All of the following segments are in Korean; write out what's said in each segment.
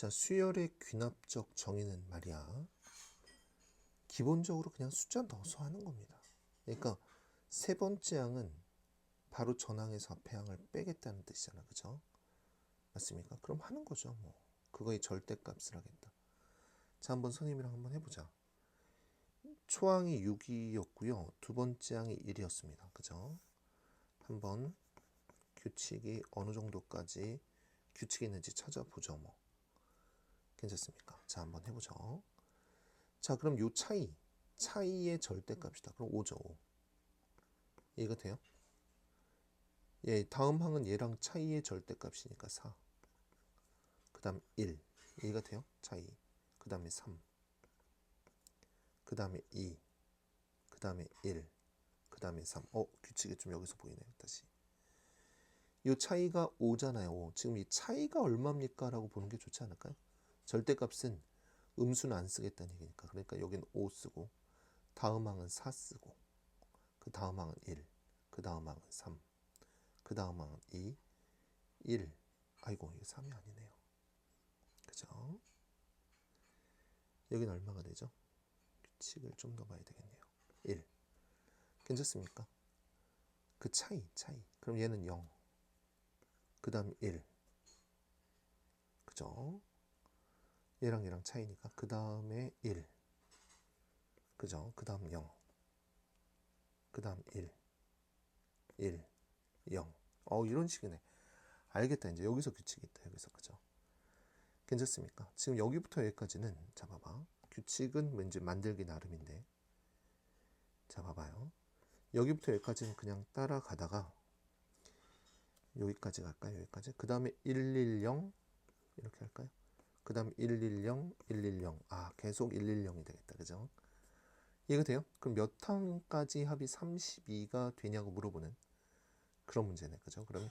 자, 수열의 귀납적 정의는 말이야. 기본적으로 그냥 숫자 넣어서 하는 겁니다. 그러니까 세 번째 항은 바로 전항에서 앞에 항을 빼겠다는 뜻이잖아. 그죠? 맞습니까? 그럼 하는 거죠. 뭐. 그거의 절대값을 하겠다. 자, 한번 선생님이랑 한번 해보자. 초항이 6이었고요. 두 번째 항이 1이었습니다. 그죠? 한번 규칙이 어느 정도까지 규칙이 있는지 찾아보죠. 뭐. 괜찮습니까? 자, 한번 해보죠. 자, 그럼 요 차이, 차이의 절대값이다. 그럼 5죠. 5. 이해가 돼요? 예, 다음 항은 얘랑 차이의 절대값이니까 4. 그 다음 1. 이해가 돼요? 차이. 그 다음에 3. 그 다음에 2. 그 다음에 1. 그 다음에 3. 어, 규칙이 좀 여기서 보이네요. 다시. 이 차이가 5잖아요. 5. 지금 이 차이가 얼마입니까? 라고 보는 게 좋지 않을까요? 절대값은 음수는 안 쓰겠다는 얘기니까. 그러니까 여기는 5 쓰고, 다음 항은 4 쓰고, 그 다음 항은 1, 그 다음 항은 3, 그 다음 항은 2, 1. 아이고, 이게 3이 아니네요. 그죠? 여기는 얼마가 되죠? 규칙을 좀 더 봐야 되겠네요. 1. 괜찮습니까? 그 차이, 차이. 그럼 얘는 0. 그 다음 1. 그죠? 얘랑 얘랑 차이니까 그 다음에 1. 그죠? 그 다음 0. 그 다음 1. 1. 0. 어, 이런 식이네. 알겠다. 이제 여기서 규칙이 있다. 여기서. 그죠? 괜찮습니까? 지금 여기부터 여기까지는 자 봐봐. 규칙은 왠지 만들기 나름인데 자 봐봐요. 여기부터 여기까지는 그냥 따라가다가 여기까지 갈까요? 여기까지. 그 다음에 110 이렇게 할까요? 그 다음 110, 110. 아, 계속 110이 되겠다. 그죠? 이해가 돼요? 그럼 몇 항까지 합이 32가 되냐고 물어보는 그런 문제네. 그죠? 그러면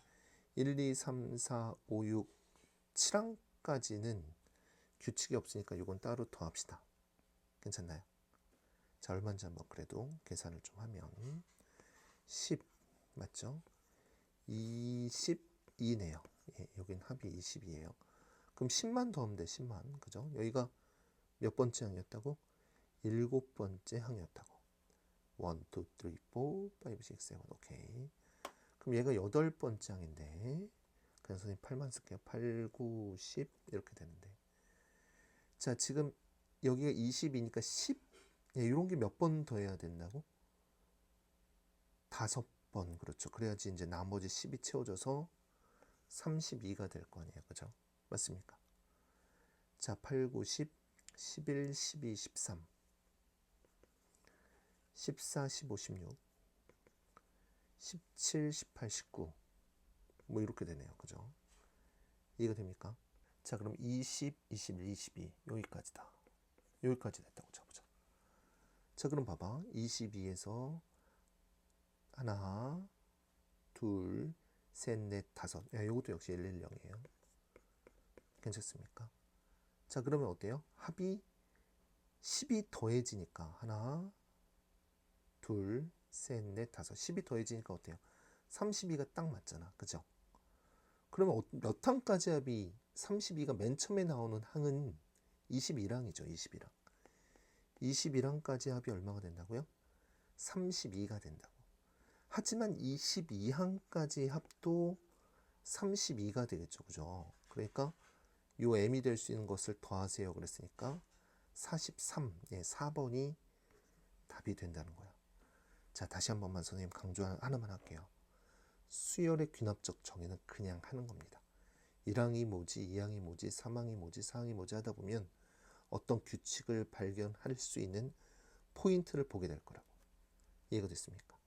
1, 2, 3, 4, 5, 6, 7항까지는 규칙이 없으니까 이건 따로 더합시다. 괜찮나요? 자, 얼마인지 한번 그래도 계산을 좀 하면 10 맞죠? 22네요. 예, 여긴 합이 20이에요. 그럼 10만 더하면 돼, 10만. 그죠? 여기가 몇 번째 항이었다고? 일곱 번째 항이었다고. 1, 2, 3, 4, 5, 6, 7, 오케이. 그럼 얘가 여덟 번째 항인데, 그냥 선생님 8만 쓸게요. 8, 9, 10 이렇게 되는데. 자, 지금 여기가 20이니까 10, 예, 이런 게 몇 번 더 해야 된다고? 다섯 번, 그렇죠. 그래야지 이제 나머지 10이 채워져서 32가 될 거 아니에요. 그죠? 맞습니까? 자, 8, 9, 10, 11, 12, 13, 14, 15, 16, 17, 18, 19. 뭐 이렇게 되네요. 그죠? 이해가 됩니까? 자, 그럼 20, 21, 22 여기까지다. 여기까지 됐다고 쳐보자. 자, 그럼 봐봐. 22에서 하나, 둘, 셋, 넷, 다섯. 야, 이것도 역시 110이에요. 괜찮습니까? 자, 그러면 어때요? 합이 10이 더해지니까 하나, 둘, 셋, 넷, 다섯. 10이 더해지니까 어때요? 32가 딱 맞잖아. 그죠? 그러면 어- 몇 항까지 합이 32가 맨 처음에 나오는 항은 21항이죠. 21항. 21항까지 합이 얼마가 된다고요? 32가 된다고. 하지만 22항까지 합도 32가 되겠죠. 그죠? 그러니까 요 m이 될 수 있는 것을 더하세요. 그랬으니까 43, 예, 4번이 답이 된다는 거야. 자, 다시 한 번만 선생님 강조 하나만 할게요. 수열의 귀납적 정의는 그냥 하는 겁니다. 1항이 뭐지, 2항이 뭐지, 3항이 뭐지, 4항이 뭐지 하다 보면 어떤 규칙을 발견할 수 있는 포인트를 보게 될 거라고. 이해가 됐습니까?